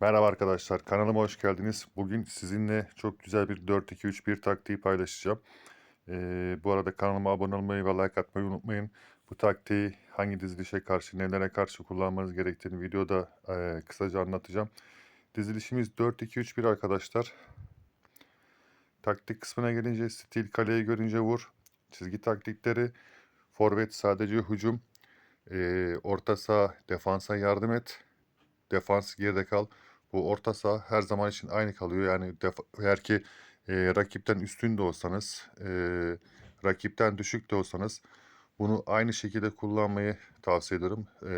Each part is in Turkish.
Merhaba arkadaşlar, kanalıma hoş geldiniz. Bugün sizinle çok güzel bir 4-2-3-1 taktiği paylaşacağım. Ee, bu arada kanalıma abone olmayı ve like atmayı unutmayın. Bu taktiği hangi dizilişe karşı, nelere karşı kullanmanız gerektiğini videoda e, kısaca anlatacağım. Dizilişimiz 4-2-3-1 arkadaşlar. Taktik kısmına gelince stil kaleyi görünce vur. Çizgi taktikleri, forvet sadece hücum, e, orta saha defansa yardım et. Defans geride kal. Bu orta saha her zaman için aynı kalıyor. Yani eğer ki e, rakipten üstün de olsanız, e, rakipten düşük de olsanız bunu aynı şekilde kullanmayı tavsiye ederim. E,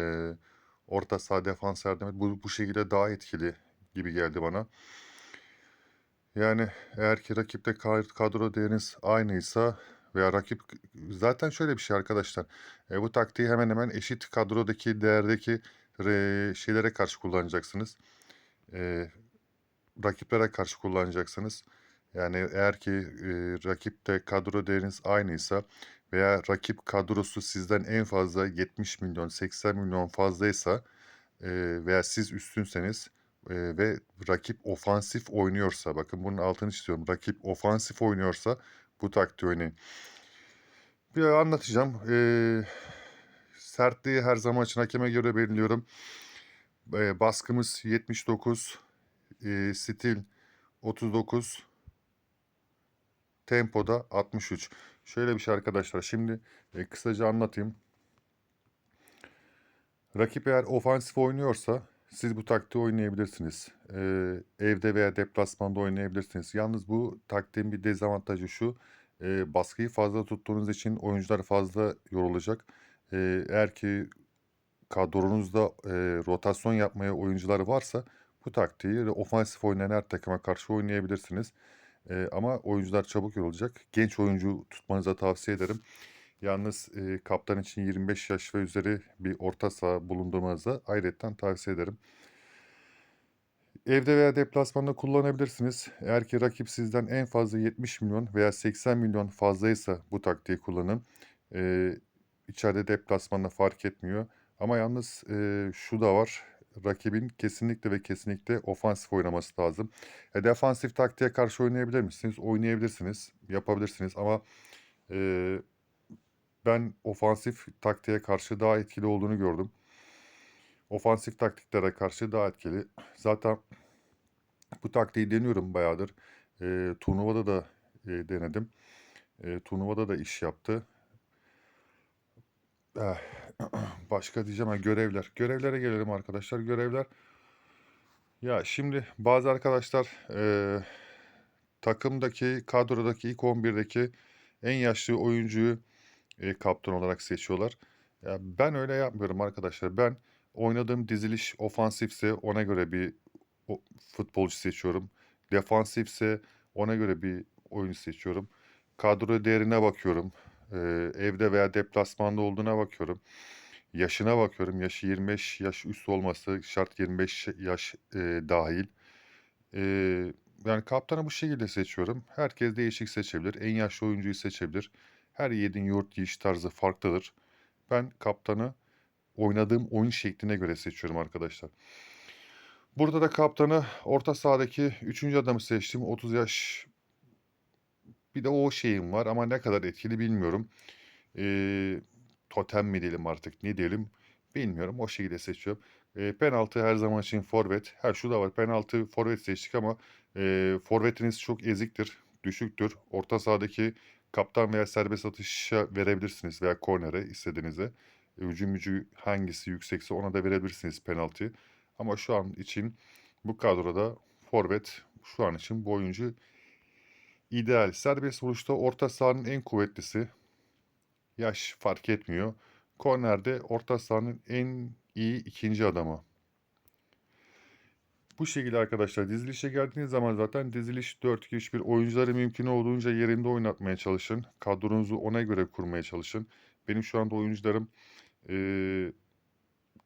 orta saha defans yardım. Bu, bu şekilde daha etkili gibi geldi bana. Yani eğer ki rakipte ka- kadro değeriniz aynıysa veya rakip zaten şöyle bir şey arkadaşlar. E, bu taktiği hemen hemen eşit kadrodaki değerdeki re- şeylere karşı kullanacaksınız. E, rakiplere karşı kullanacaksınız. Yani eğer ki e, rakipte kadro değeriniz aynıysa veya rakip kadrosu sizden en fazla 70 milyon 80 milyon fazlaysa e, veya siz üstünseniz e, ve rakip ofansif oynuyorsa bakın bunun altını çiziyorum. Rakip ofansif oynuyorsa bu taktiği oynayın. Bir anlatacağım. E, sertliği her zaman için hakeme göre belirliyorum. E, baskımız 79, e, stil 39, tempoda 63. Şöyle bir şey arkadaşlar. Şimdi e, kısaca anlatayım. Rakip eğer ofansif oynuyorsa siz bu taktiği oynayabilirsiniz. Ee, evde veya deplasmanda oynayabilirsiniz. Yalnız bu taktiğin bir dezavantajı şu. e, baskıyı fazla tuttuğunuz için oyuncular fazla yorulacak. Ee, eğer ki kadronuzda e, rotasyon yapmaya oyuncular varsa bu taktiği ofansif oynayan her takıma karşı oynayabilirsiniz. Ee, ama oyuncular çabuk yorulacak. Genç oyuncu tutmanıza tavsiye ederim. Yalnız e, kaptan için 25 yaş ve üzeri bir orta saha bulundurmanızı ayrıca tavsiye ederim. Evde veya deplasmanda kullanabilirsiniz. Eğer ki rakip sizden en fazla 70 milyon veya 80 milyon fazlaysa bu taktiği kullanın. Ee, içeride deplasmanda fark etmiyor. Ama yalnız e, şu da var. Rakibin kesinlikle ve kesinlikle ofansif oynaması lazım. E, defansif taktiğe karşı oynayabilir misiniz? Oynayabilirsiniz, yapabilirsiniz ama e, ben ofansif taktiğe karşı daha etkili olduğunu gördüm. Ofansif taktiklere karşı daha etkili. Zaten bu taktiği deniyorum bayağıdır. E, turnuvada da e, denedim. E, turnuvada da iş yaptı. Eh, Başka diyeceğim ha görevler. Görevlere gelelim arkadaşlar. Görevler. Ya şimdi bazı arkadaşlar e, takımdaki kadrodaki ilk 11'deki en yaşlı oyuncuyu e, kaptan olarak seçiyorlar. Ya ben öyle yapmıyorum arkadaşlar. Ben oynadığım diziliş ofansifse ona göre bir o- futbolcu seçiyorum. Defansifse ona göre bir oyuncu seçiyorum. Kadro değerine bakıyorum. Evde veya deplasmanda olduğuna bakıyorum. Yaşına bakıyorum. Yaşı 25 yaş üstü olması şart 25 yaş e, dahil. Ee, yani kaptanı bu şekilde seçiyorum. Herkes değişik seçebilir. En yaşlı oyuncuyu seçebilir. Her yiğidin yoğurt yiyiş tarzı farklıdır. Ben kaptanı oynadığım oyun şekline göre seçiyorum arkadaşlar. Burada da kaptanı orta sahadaki 3. adamı seçtim. 30 yaş bir de o şeyim var ama ne kadar etkili bilmiyorum. Ee, totem mi diyelim artık ne diyelim bilmiyorum. O şekilde seçiyorum. Ee, penaltı her zaman için forvet. Ha şu da var penaltı forvet seçtik ama e, forvetiniz çok eziktir, düşüktür. Orta sahadaki kaptan veya serbest atışa verebilirsiniz veya kornere istediğinize. Hücum gücü hangisi yüksekse ona da verebilirsiniz penaltı. Ama şu an için bu kadroda forvet şu an için bu oyuncu ideal. Serbest vuruşta orta sahanın en kuvvetlisi. Yaş fark etmiyor. Kornerde orta sahanın en iyi ikinci adamı. Bu şekilde arkadaşlar dizilişe geldiğiniz zaman zaten diziliş 4-2-3-1 oyuncuları mümkün olduğunca yerinde oynatmaya çalışın. Kadronuzu ona göre kurmaya çalışın. Benim şu anda oyuncularım eee,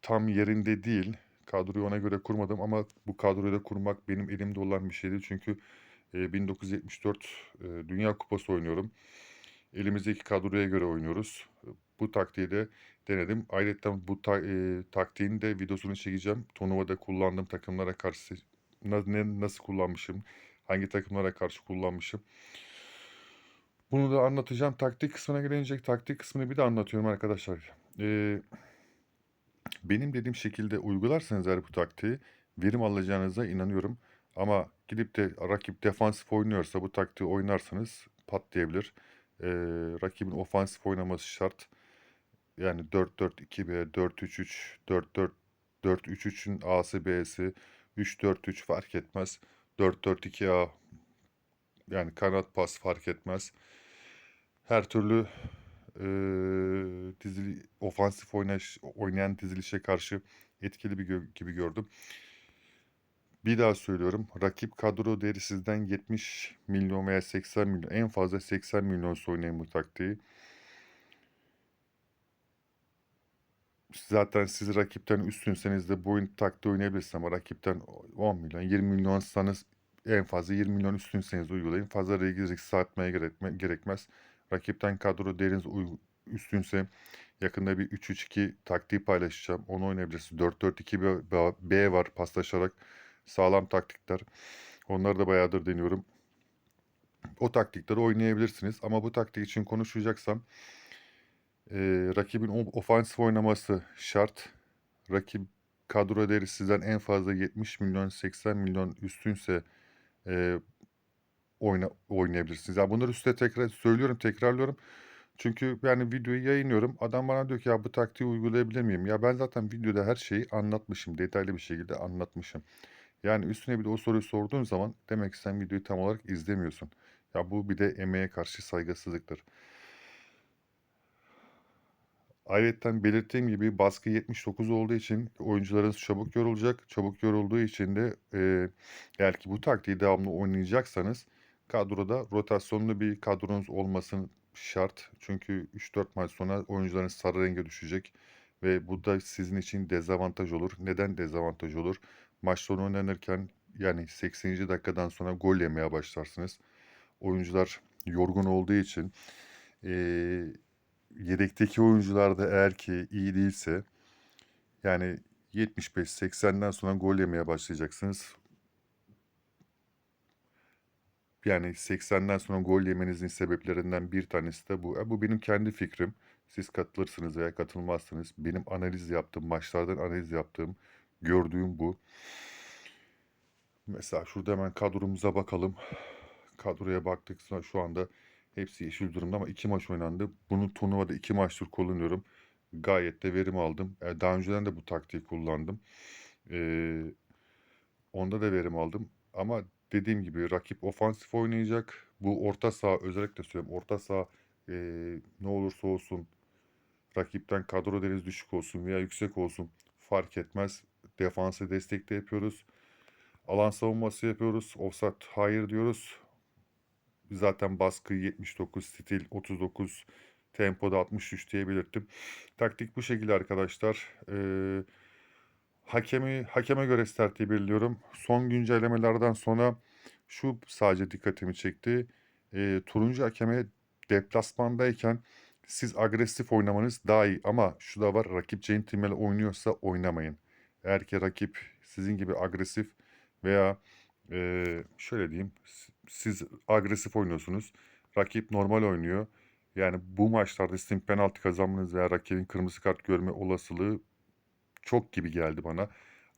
tam yerinde değil. Kadroyu ona göre kurmadım ama bu kadroyu da kurmak benim elimde olan bir şeydi. Çünkü e, 1974 e, Dünya Kupası oynuyorum. Elimizdeki kadroya göre oynuyoruz. Bu taktiği de denedim. Ayrıca bu ta eee, taktiğin de videosunu çekeceğim. Turnuvada kullandığım takımlara karşı na ne nasıl kullanmışım, hangi takımlara karşı kullanmışım. Bunu da anlatacağım. Taktik kısmına gelince taktik kısmını bir de anlatıyorum arkadaşlar. Eee, benim dediğim şekilde uygularsanız eğer bu taktiği verim alacağınıza inanıyorum. Ama gidip de rakip defansif oynuyorsa bu taktiği oynarsanız patlayabilir. Eee, rakibin ofansif oynaması şart. Yani 4-4-2-B, 4-3-3, 4-4 4-3-3'ün A'sı B'si, 3-4-3 fark etmez. 4-4-2-A yani kanat pas fark etmez. Her türlü eee dizili ofansif oynaş oynayan dizilişe karşı etkili bir gö gibi gördüm. Bir daha söylüyorum. Rakip kadro değeri sizden 70 milyon veya 80 milyon en fazla 80 milyonsa oynayın bu taktiği. Zaten siz rakipten üstünseniz de bu oyun taktiği oynayabilirsiniz ama rakipten 10 milyon, 20 milyonsanız en fazla 20 milyon üstünseniz uygulayın. Fazla risk risk atmaya gerekme gerekmez. Rakipten kadro değeriniz üstünse yakında bir 3-3-2 taktiği paylaşacağım. Onu oynayabilirsiniz. 4-4-2 B var paslaşarak sağlam taktikler. Onları da bayağıdır deniyorum. O taktikleri oynayabilirsiniz ama bu taktik için konuşacaksam eee, rakibin ofansif oynaması şart. Rakip kadro değeri sizden en fazla 70 milyon, 80 milyon üstünse eee, oyna oynayabilirsiniz. Ya bunları üstüne tekrar söylüyorum, tekrarlıyorum. Çünkü yani videoyu yayınlıyorum. Adam bana diyor ki ya bu taktiği uygulayabilir miyim? Ya ben zaten videoda her şeyi anlatmışım. Detaylı bir şekilde anlatmışım. Yani üstüne bir de o soruyu sorduğun zaman demek ki sen videoyu tam olarak izlemiyorsun. Ya bu bir de emeğe karşı saygısızlıktır. Ayrıca belirttiğim gibi baskı 79 olduğu için oyuncularınız çabuk yorulacak. Çabuk yorulduğu için de eee, eğer ki bu taktiği devamlı oynayacaksanız kadroda rotasyonlu bir kadronuz olmasın şart. Çünkü 3-4 maç sonra oyuncularınız sarı renge düşecek ve bu da sizin için dezavantaj olur. Neden dezavantaj olur? Maç sonu oynanırken yani 80. dakikadan sonra gol yemeye başlarsınız. Oyuncular yorgun olduğu için eee yedekteki oyuncular da eğer ki iyi değilse yani 75-80'den sonra gol yemeye başlayacaksınız. Yani 80'den sonra gol yemenizin sebeplerinden bir tanesi de bu. E, bu benim kendi fikrim. Siz katılırsınız veya katılmazsınız. Benim analiz yaptığım, maçlardan analiz yaptığım, gördüğüm bu. Mesela şurada hemen kadromuza bakalım. Kadroya baktık şu anda hepsi yeşil durumda ama iki maç oynandı. Bunu turnuvada iki maçtır kullanıyorum. Gayet de verim aldım. E, daha önceden de bu taktiği kullandım. Ee, onda da verim aldım. Ama dediğim gibi rakip ofansif oynayacak. Bu orta saha özellikle söylüyorum. Orta saha e, ne olursa olsun rakipten kadro değeriniz düşük olsun veya yüksek olsun fark etmez. Defansı destekte yapıyoruz. Alan savunması yapıyoruz. Offside hayır diyoruz. Zaten baskı 79, stil 39, tempoda 63 diye belirttim. Taktik bu şekilde arkadaşlar. Ee, hakemi hakeme göre startı belirliyorum. Son güncellemelerden sonra şu sadece dikkatimi çekti. Ee, turuncu hakeme deplasmandayken siz agresif oynamanız daha iyi ama şu da var rakip centilmen oynuyorsa oynamayın. Eğer ki rakip sizin gibi agresif veya e, şöyle diyeyim siz agresif oynuyorsunuz. Rakip normal oynuyor. Yani bu maçlarda sizin penaltı kazanmanız veya rakibin kırmızı kart görme olasılığı çok gibi geldi bana.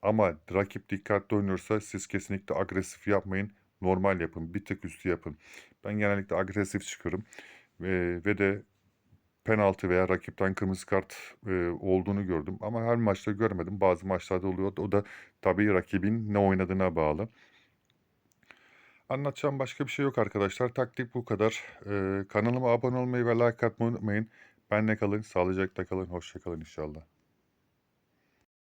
Ama rakip dikkatli oynuyorsa siz kesinlikle agresif yapmayın. Normal yapın. Bir tık üstü yapın. Ben genellikle agresif çıkıyorum. Ve, ve de penaltı veya rakipten kırmızı kart e, olduğunu gördüm. Ama her maçta görmedim. Bazı maçlarda oluyor. O da tabii rakibin ne oynadığına bağlı. Anlatacağım başka bir şey yok arkadaşlar. Taktik bu kadar. Ee, kanalıma abone olmayı ve like atmayı unutmayın. Benle kalın, sağlıcakla kalın, hoşça kalın inşallah.